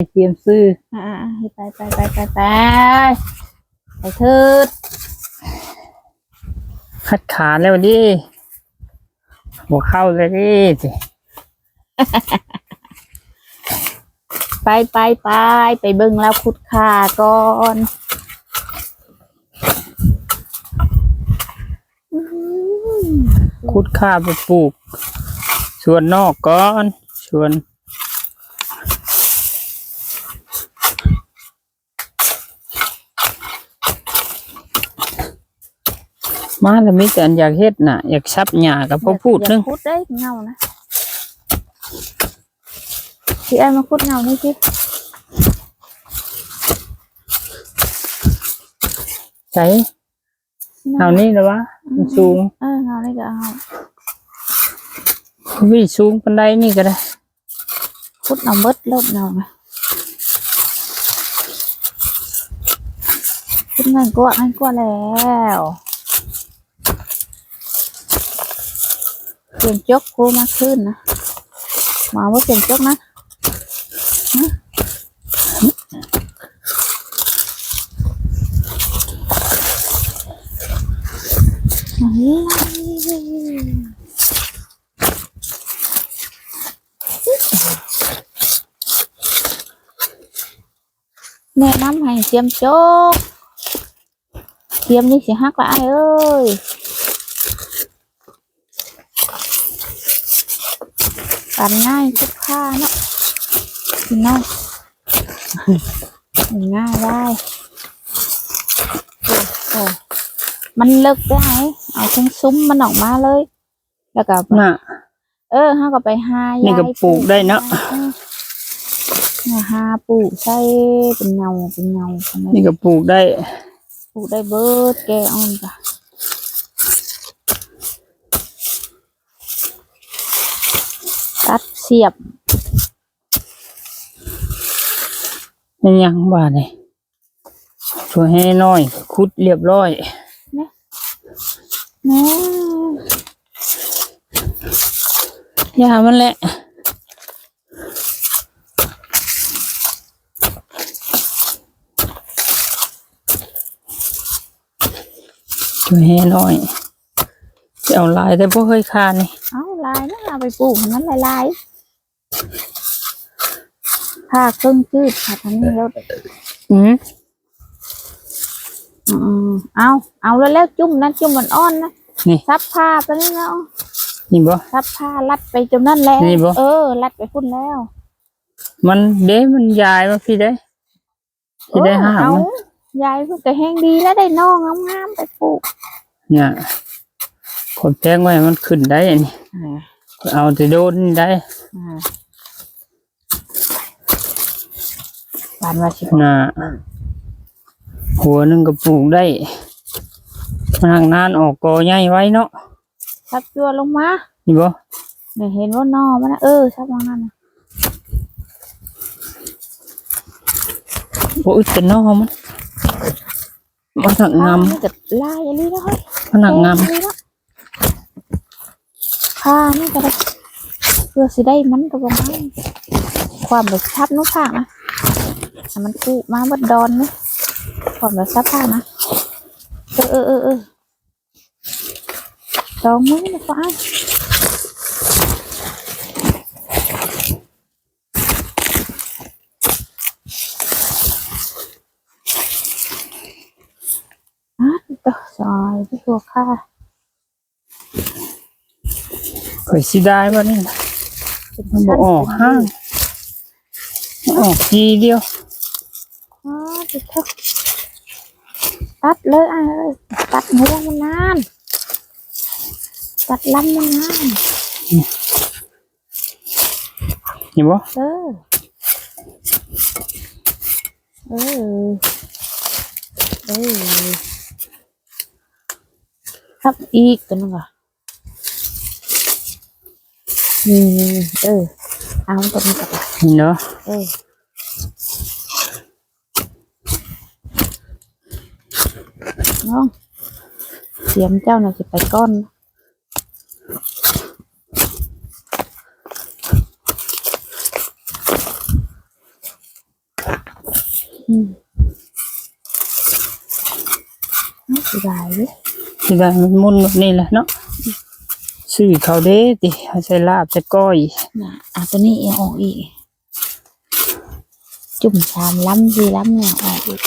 เตรียมซื้ออ่าๆไปไปไปไปไปไปเถิดคัดขาแล้วดิหัวเข้าเลยดิสิไปไปไปไปเบิ่งแล้วคุดขาก่อนอื้อหือคุดข้าไปปลูก ชวนนอกก่อน ชวน มาแล้วมีแต่อันอยากเฮ็ดน่ะ อยากซับหญ้ากับพ่อพูดนึงอย่าพูดได้เงานะพี่ไอ้มาพูดเงานี่สิใช่เอานี่นะวะมันสูงเออเงานี่ก็เอาวิ่สูงปันไดนี่ก็ได้พูดเอาเบิดเลิกเงาไงพูดเงินกว่าเงินกว่าแล้ว เปลี่ยนจกกูมาขึ้นนะมาว่าเปลี่ยนจกนะฮะอะไรแนะนำให้เตรียมโจ๊กเตรียมนี่สิฮักละไอ้เอ้ย ปั่นง่ายทุกข้าเนาะพี่น้องง่ายได้โอ้โอ้มันเลิกได้เอาทั้งซุ้มมันออกมาเลย แล้วก็น่ะเออเขาก็ไปหานี่ยายก็ปลูกได้เนอะออเนี่ยหาปลูกใส่เป็นเงาเป็นเงาทำไมนี่ก็ปลูกได้ ปลูกได้เบิดแกอ่อนจ้ะตัดเสียบเป็นยังบ้านี่ช่วยให้น้อย คุดเรียบร้อยแหน่ยามันแหละช่วยให้น้อยจะเอาลายแต่พวกเคยคานี่เอาลายนะเอาไปปลูกให้มันลายลาย ผ้าเครื่องจืดค่ะทั้งนี้แล้วอืมอืมเอาเอาแล้วแล้วจุ่มนะจุ่มมันอ่อนนะนี่ซับผ้าไปนี่แล้วนี่บ่ซับผ้ารัดไปจนนั่นแล้วนี่บ่เออรัดไปพุ่นแล้ว มันเด้มันยายมาพี่ได้พี่ได้ห้ามเออมันยายเพิ่งก็แห้งดีแล้วได้น้องงามๆไปปลูกเนี่ยขดแจ้งไว้ให้มันขึ้นได้อันนี้เอาแต่โดนนี่ได้อ่าหวานว่าสิน่ะหัวหนึงก็ปลูกได้มันหักนานออกกอใหญ่ไว้เนาะซับจัวลงมานี่บ่เนี่ยเห็นว่านอมันนะเออซับมางั้นนะโอ้ยแต่นอมันมันหักงามนี่ก็ลายอันนี้แล้วเฮ้ยมันหักงามแอันนี้แล้วผ้านี่ก็ได้เพื่อสิได้มันก็บอกว่าความแบบชับนุภาคนะ ให้มันกูมาเบดดอนนี่ความแบบชับผ้านะ เออเออเออเออสองมือนะฟ้าอะต่อซอยที่ตัวค่ะข่อยสิได้บ่นี่มันบ่ออกห้างมันออกทีเดียว อ๋อติดเถอะตัดเลยอะเอ้ยตัดหัวมันนานตัดลำมันนานนี่บ่เออเออเออทับอีกตัวนึงอะนี่เออเอาตัวนี้กลับไปนี่เนาะเออ น้องเสียมเจ้าน่ะจะไปก้อนอืมเอาสิได้เด้สิได้มันมุนแบบนี้แหละเนาะซื้อเขาเด้ติเอาใส่ลาบใส่ก้อยน่ะอะตัวนี้เองออกอีก จุ่มสามล้ำสี่ล้ำเนี่ยออกอีก